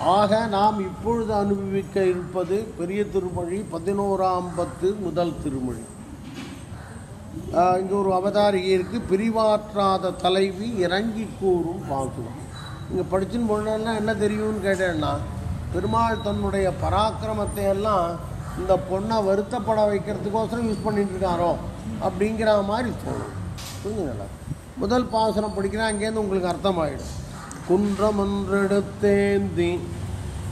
ஆக நாம் இப்பொழுது அனுபவிக்க இருப்பது பெரிய திருமொழி பதினோராம் பத்து முதல் திருமொழி. இங்கே ஒரு அவதாரிகை இருக்குது பிரிவாற்றாத தலைவி இறங்கி கூறும் பாசுரம். இங்கே படிச்சுன்னு போனா என்ன தெரியும்னு கேட்டேன்னா பெருமாள் தன்னுடைய பராக்கிரமத்தை எல்லாம் இந்த பொண்ணை வருத்தப்பட வைக்கிறதுக்கோசரம் யூஸ் பண்ணிட்டு இருக்காரோ அப்படிங்கிற மாதிரி தோணும். புரிஞ்சுங்களா முதல் பாசனம் படிக்கிறேன் அங்கேருந்து உங்களுக்கு அர்த்தமாயிடும். குன்றமன்றெடுத்தேந்தி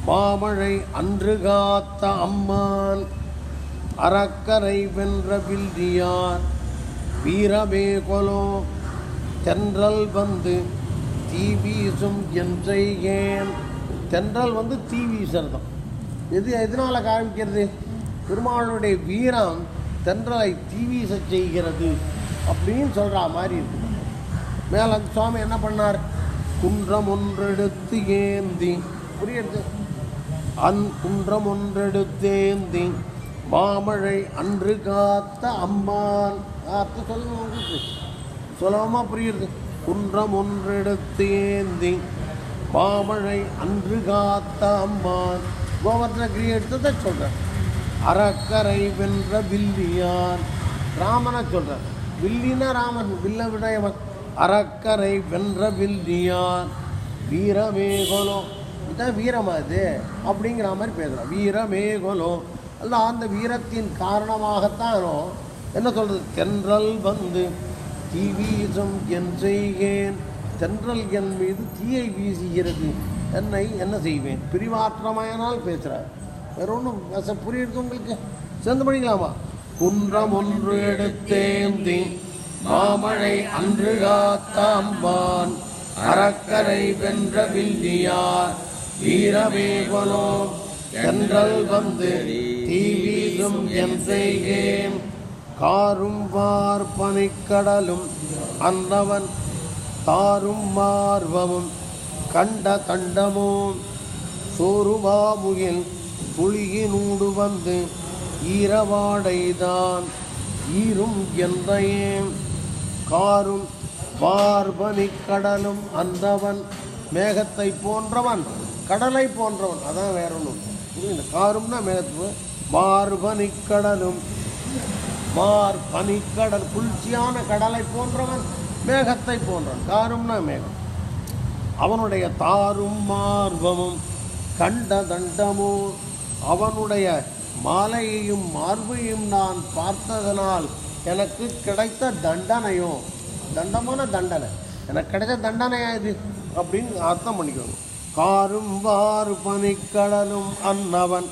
மாமழை அன்று காத்த அம்மான் அறக்கரை வென்ற வில்லியார் வீரமே கொலோ தென்றல் வந்து தீ வீசும் என்றையேன் தென்றல் வந்து தீ வீசுறதும். எது எதனால் காமிக்கிறது? பெருமாளுடைய வீரம் தென்றலை தீ வீச செய்கிறது அப்படின்னு சொல்கிற மாதிரி இருக்கு. மேலே சுவாமி என்ன பண்ணார்? குன்றம் ஒன்றெடுத்து ஏந்தி அன் குன்றம் ஒன்றெடுத்தேந்தி மாமழை அன்று காத்த அம்மான். அர்த்தம் சொல்லுங்க உங்களுக்கு. சுலபமாக புரியுது. குன்றம் ஒன்றெடுத்து ஏந்தி. மாமழை அன்று காத்த அம்மான். கோவர்தனகிரி எடுத்ததை சொல்கிறேன் அறக்கரை வென்ற வில்லியான். ராமனை சொல்கிறேன் வில்லினா ராமன் வில்ல விடயவன் அறக்கரை வென்ற வில்லியான் வீரமேகலோ. இதான் வீரமா இது? அப்படிங்கிற மாதிரி பேசுகிறான் வீரமேகலோ. அல்ல அந்த வீரத்தின் காரணமாகத்தானோ என்ன சொல்கிறது தென்றல் வந்து தீ வீசும் என் செய்கேன். தென்றல் என் மீது தீயை வீசுகிறது. என்னை என்ன செய்வேன்? பிரிவாற்றமாயனால் பேசுகிறார் வேற ஒன்றும் புரியுது உங்களுக்கு? சேர்ந்து படிக்கலாமா? குன்றம் ஒன்று எடுத்தேந்தி மாமழை அன்று காத்தாம்பான் அறக்கரை வென்ற வில்லியார் வீரமேகலோ என்றல் வந்து தீவீதும் என் செய்கேன் காரும் வார் பனிக்கடலும் அந்தவன் தாரும் மார்வமும் கண்ட தண்டமும் சோறுமாமுகில் புலியினூடு வந்து ஈரவாடைதான். ஈரும் எந்தையே காரும் பார்பனி கடலும் அந்தவன் மேகத்தை போன்றவன் கடலை போன்றவன். அதான் வேற ஒன்றும் புரியுது? காரும்னா மேகத்து மார்பனி கடலும் மார் பனிக்கடல் குளிர்ச்சியான கடலை போன்றவன் மேகத்தை போன்றவன். காரும்னா மேகம். அவனுடைய தாரும் மார்பமும் கண்ட தண்டமோ அவனுடைய மாலையையும் மார்பையும் நான் பார்த்ததனால் எனக்கு கிடைத்த தண்டனையும் தண்டமான தண்டனை. எனக்கு கிடைச்ச தண்டனையா இது? அப்படின்னு அர்த்தம் பண்ணிக்கணும் காரும் வாறு பனிக்கடலும் அன்னவன்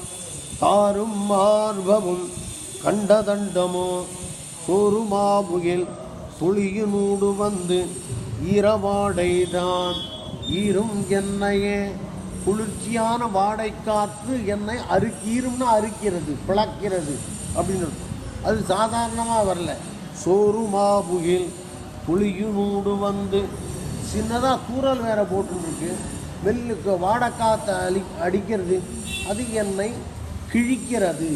தாரும் மார்பமும் கண்ட தண்டமோ? சோறுமாபுகில் துளியினூடு வந்து ஈரவாடைதான் ஈரும் என்னையே? குளிர்ச்சியான வாடை காற்று என்னை அறுக்கீரும்னா அறுக்கிறது பிளக்கிறது அப்படின்னு அது சாதாரணமாக வரல. சோறு மாபுகில் புளியுனூடு வந்து சின்னதாக கூறல் வேற போட்டுருக்கு. வெல்லுக்கு வாடைக்காற்றை அழி அடிக்கிறது அது என்னை கிழிக்கிறது.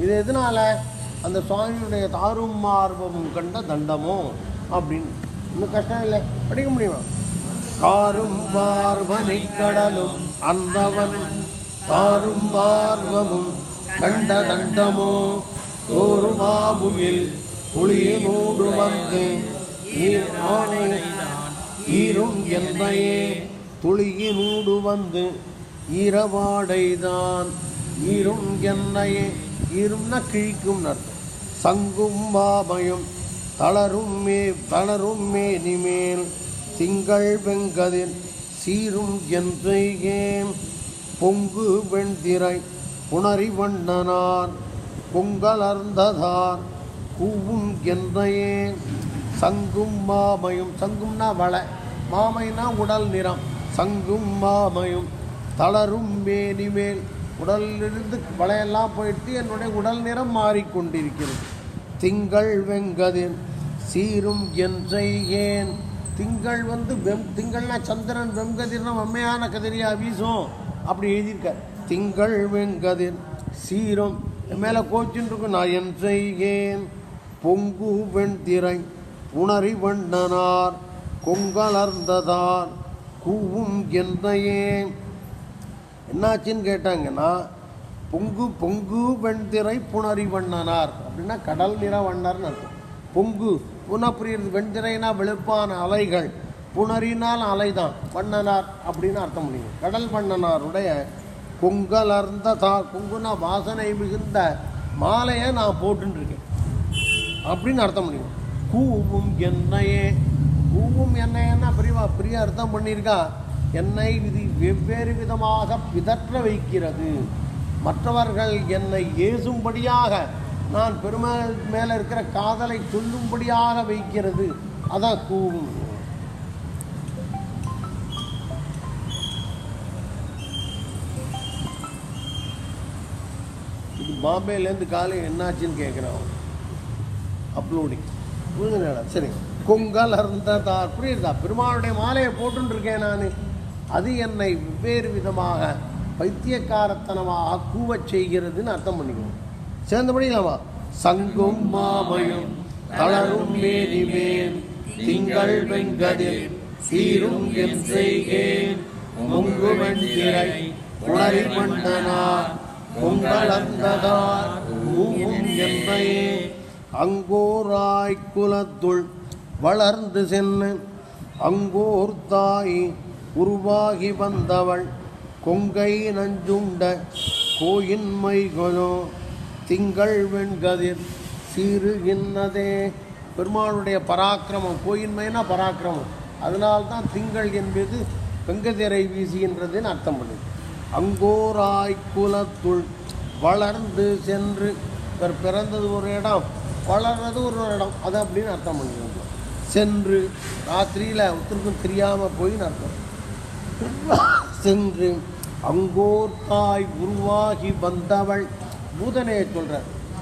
இது எதனால்? அந்த சுவாமியுடைய தாரும் மார்பமும் கண்ட தண்டமோ அப்படின்னு. இன்னும் கஷ்டம் இல்லை. படிக்க முடியுமா? காரும் பார்வனை கடலும் அந்தவன். தாரும் பார்வமும் கண்ட தண்டமோ ஒரு மாபுகில் புளியனோடு வந்து ஈரும் என்னையே துளியினூடு வந்து ஈரவாடைதான். ஈரும் என்னையே ஈரும்னா கிழிக்கும் அர்த்தம் சங்கும் மாபயம் தளரும் மே தளரும் மேனிமேல். திங்கள் வெங்கதிர் சீரும் என்றேன் பொங்கு வெண்திரை புணரி வண்ணனான். பொங்கலர்ந்ததார். கூவும் என்றையே சங்கும் மாமையும் சங்கும்னா வளை மாமைனா உடல் நிறம் சங்கும் மாமையும் தளரும் மேனிமேல் உடலிலிருந்து வளையெல்லாம் போயிட்டு என்னுடைய உடல் நிறம் மாறிக்கொண்டிருக்கிறது. திங்கள் வெங்கதின் சீரும் என்றை ஏன்? திங்கள் வந்து வெம் திங்கள்னா சந்திரன் வெம்கதிர்னா வெம்மையான கதிரியா வீசும். அப்படி எழுதியிருக்கார். திங்கள் வெங்கதிர் சீரும் என் மேலே கோச்சின்னு இருக்கும் நான் என் செய்கேன். பொங்கு வெண்திரை உணரி வண்ணனார் கொங்கலர்ந்ததார் கூவும் என்னையே என்னாச்சுன்னு கேட்டாங்கன்னா பொங்கு பொங்கு வெண்திரை புணரி வண்ணனார். அப்படின்னா கடல் நிற வண்ணர்னு அர்த்தம். பொங்கு புன புரியுது வெண்திரைனா வெளுப்பான அலைகள். புணரினால் அலைதான் வண்ணனார் அப்படின்னு அர்த்தம் முடியும் கடல் வண்ணனாருடைய குங்கலர்ந்த தா குங்குன வாசனை மிகுந்த மாலையை நான் போட்டுருக்கேன் அப்படின்னு அர்த்தம் முடியும் கூவும் என்னையே கூவும் எண்ணெயன்னா பிரிவா பிரிய அர்த்தம் பண்ணியிருக்கா? என்னை விதி வெவ்வேறு விதமாக பிதற்ற வைக்கிறது. மற்றவர்கள் என்னை ஏசும்படியாக நான் பெருமாள் மேலே இருக்கிற காதலை சொல்லும்படியாக வைக்கிறது. அதான் கூவும். பாம்பேலேருந்து காலை என்னாச்சுன்னு கேட்குறான் அப்லோடிங் புரிஞ்சுங்களா சரி. கொங்கல் அருந்ததார் புரியுதா? பெருமாளுடைய மாலையை போட்டுருக்கேன் நான். அது என்னை வெவ்வேறு விதமாக பைத்தியக்காரத்தனமாக கூவச் செய்கிறதுன்னு அர்த்தம் பண்ணிக்கணும் சேர்ந்து படிக்கலாமா சங்கும் மாமயம் தளரும் மேனிமேல் திங்கள் வெங்கதிர் சீரும் என் செய்கேன் முங்கு உணரி மண்டனார் கொங்களந்ததார் ஊவும் என்பையே அங்கோராய் குலத்துள் வளர்ந்து சென்று அங்கோர் தாய் உருவாகி வந்தவள் கொங்கை நஞ்சுண்ட கோயின்மைகளோ திங்கள் வெண்கதிர் சீரு இன்னதே பெருமாளுடைய பராக்கிரமம் கோயின்மைனா பராக்கிரமம். அதனால்தான் திங்கள் என்பது வெங்கதிரை வீசுகின்றதுன்னு அர்த்தம் பண்ணுது. அங்கோராய் குலத்துள் வளர்ந்து சென்று இவர் பிறந்தது ஒரு இடம் வளர்றது ஒரு இடம். அது அப்படின்னு அர்த்தம் பண்ணிக்கணும் சென்று ராத்திரியில் ஒருத்தருக்கும் தெரியாமல் போயின்னு அர்த்தம். சென்று அங்கோர் தாய் உருவாகி வந்தவள் பூதனையை சொல்கிற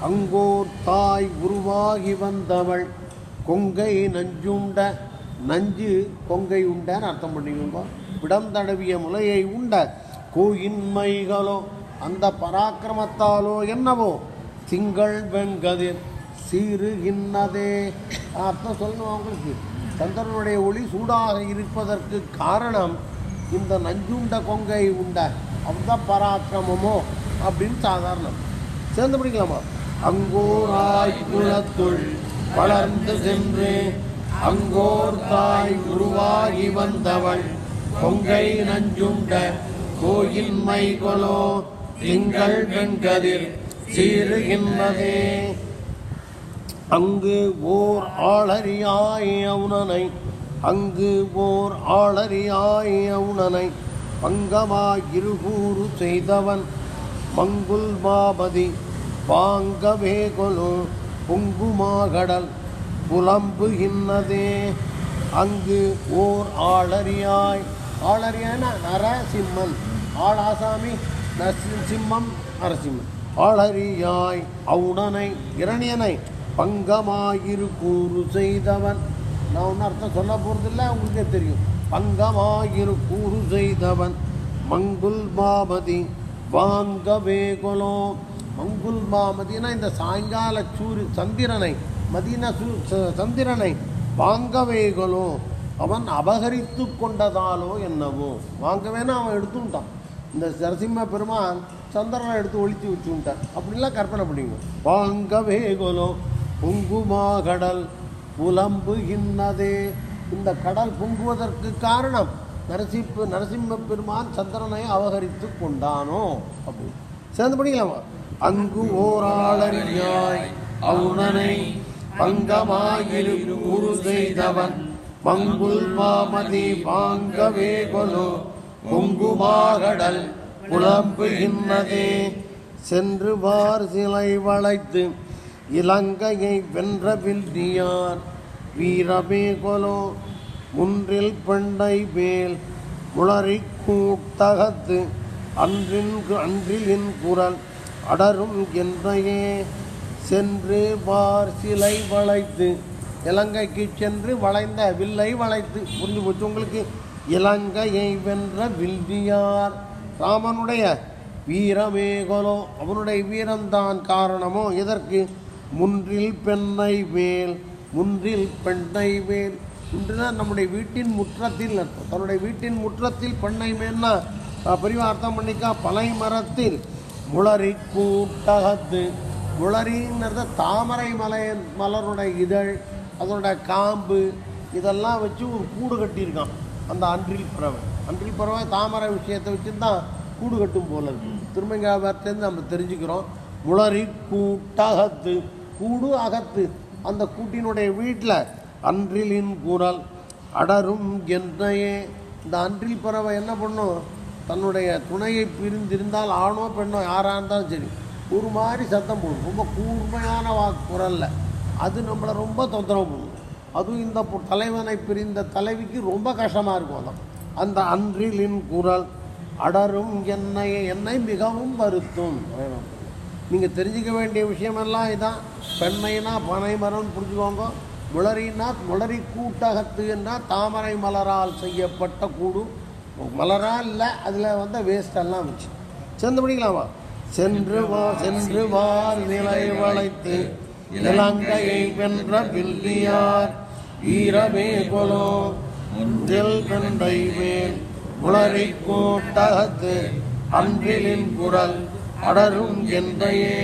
அங்கோர் தாய் உருவாகி வந்தவள் கொங்கை நஞ்சுண்ட நஞ்சு கொங்கை உண்டன்னு அர்த்தம் பண்ணிக்கோங்க. விடம் தடவிய முலையை உண்ட கூயின்மைகளோ அந்த பராக்கிரமத்தாலோ என்னவோ திங்கள் வெண்கதிர் சீருகின்னதே அர்த்தம் சொல்லணும் அவங்களுக்கு சந்திரனுடைய ஒளி சூடாக இருப்பதற்கு காரணம் இந்த நஞ்சுண்ட கொங்கை உண்ட அதுதான் பராக்கிரமமோ அப்படின்னு சாதாரணம். சேர்ந்து படிக்கலாமா? அங்கோராய் குலத்துள் வளர்ந்து சென்று அங்கோர் தாய் உருவாகி வந்தவள் கொங்கை நஞ்சுண்ட கோயின்மை கொலோ திங்கள் வெண்கதிர் சீருகின்றதே அங்கு ஓர் ஆளறியாய் அவுணனை அங்கு ஓர் ஆளறியாய் அவுணனை பங்கமாயிருகூறு செய்தவன் மங்குல் மாபதி. வாங்கவே கொலு பொங்குமாகடல் புலம்புகின்றதே. அங்கு ஓர் ஆளறியாய் ஆளறியான நரசிம்மன். ஆள் ஆசாமி சிம்மம் நரசிம்மன். ஆளறியாய் அவுடனை இரணியனை பங்கமாயிரு கூறு செய்தவன். நான் ஒன்றும் அர்த்தம் சொல்ல போகிறதில்ல உங்களுக்கே தெரியும். பங்கமாயிரு கூறு செய்தவன். மங்குல் மாமதி வாங்கவே கொலோ மங்குல் மாமதினா இந்த சாயங்கால சூரி சந்திரனை மதினா ச- சந்திரனை வாங்கவே அவன் அபகரித்து கொண்டதாலோ என்னவோ. வாங்கவேனா அவன் எடுத்துட்டான். இந்த நரசிம்ம பெருமான் சந்திரனை எடுத்து ஒழித்து வச்சுட்டான். அப்படிலாம் கற்பனை பண்ணிங்க வாங்கவே கொலோ பொங்குமா கடல் புலம்புகின்றதே இந்த கடல் பொங்குவதற்கு காரணம் நரசிப்பு நரசிம்ம பெருமான் சந்திரனை அவகரித்து கொண்டானோ. அப்படின்னு சேர்ந்து பண்ணிக்கலாமா அங்கு ஓராளறியாய் அவுணனை பங்கமாயிரு குரு செய்தவன் பங்குல் மாமதி பாங்கவே கொலோ பொங்குமாகடல் புலம்புகின்றதே சென்று வார் சிலை வளைத்து இலங்கையை வென்ற வில்லியார் வீரமே கொலோ முன்றில் பெண்டை மேல் முளரி கூட்டகத்து அன்றின் அன்றிலின் குரல் அடரும் என்றையே. சென்று பார் சிலை வளைத்து இலங்கைக்கு சென்று வளைந்த வில்லை வளைத்து புரிஞ்சு போச்சு உங்களுக்கு? இலங்கையை வென்ற வில்லியார். ராமனுடைய வீரமேகலோ அவனுடைய வீரம்தான் காரணமோ? இதற்கு முன்றில் பெண்ணை வேல் முன்றில் பெண்ணை வேல் இன்றுனா நம்முடைய வீட்டின் முற்றத்தில் அர்த்தம் தன்னுடைய வீட்டின் முற்றத்தில் பெண்ணை மேல்னா பெரிய அர்த்தம் பண்ணிக்கா பனை மரத்தில் முளரி கூட்டகத்து. முளரிங்கிறத தாமரை மலை மலருடைய இதழ். அதோட காம்பு இதெல்லாம் வச்சு ஒரு கூடு கட்டியிருக்கான். அந்த அன்றில் பறவை. அன்றில் பறவை தாமரை விஷயத்தை வச்சு தான் கூடு கட்டும் போல இருக்கு. திருமங்காபுரத்துலேருந்து நம்ம தெரிஞ்சுக்கிறோம். முளரி கூட்டகத்து கூடு அகத்து. அந்த கூட்டினுடைய வீட்டில் அன்றிலின் குரல் அடரும் என்னையே. இந்த அன்றில் பறவை என்ன பண்ணும்? தன்னுடைய துணையை பிரிந்திருந்தால் ஆணோ பெண்ணோ யாராக இருந்தாலும் சரி ஒரு மாதிரி சத்தம் போடும். ரொம்ப கூர்மையான வா குரல்ல. அது நம்மளை ரொம்ப தொந்தரவு பண்ணும். அதுவும் இந்த தலைவனை பிரிந்த தலைவிக்கு ரொம்ப கஷ்டமாக இருக்கும் அதான் அந்த அன்றிலின் குரல் அடரும் என்னை என்னை மிகவும் வருத்தும். நீங்கள் தெரிஞ்சுக்க வேண்டிய விஷயமெல்லாம் இதான். பெண்மைனா பனை மரம்னு புரிஞ்சுக்கோங்க. முளரினா முளரி கூட்டகத்து என்றால் தாமரை மலரால் செய்யப்பட்ட கூடு. மலரால் இல்லை அதில் வந்த வேஸ்டெல்லாம் வச்சு. சேர்ந்து படிக்கலாமா? சென்று வா சென்று வார் நிலை வளைத்து இலங்கையை வென்ற வில்லியார் ஈரமே கொலோ முந்தில் வென்றை மேல் முளரி கூட்டகத்து அன்பிலின் குரல் அடரும் என்றையே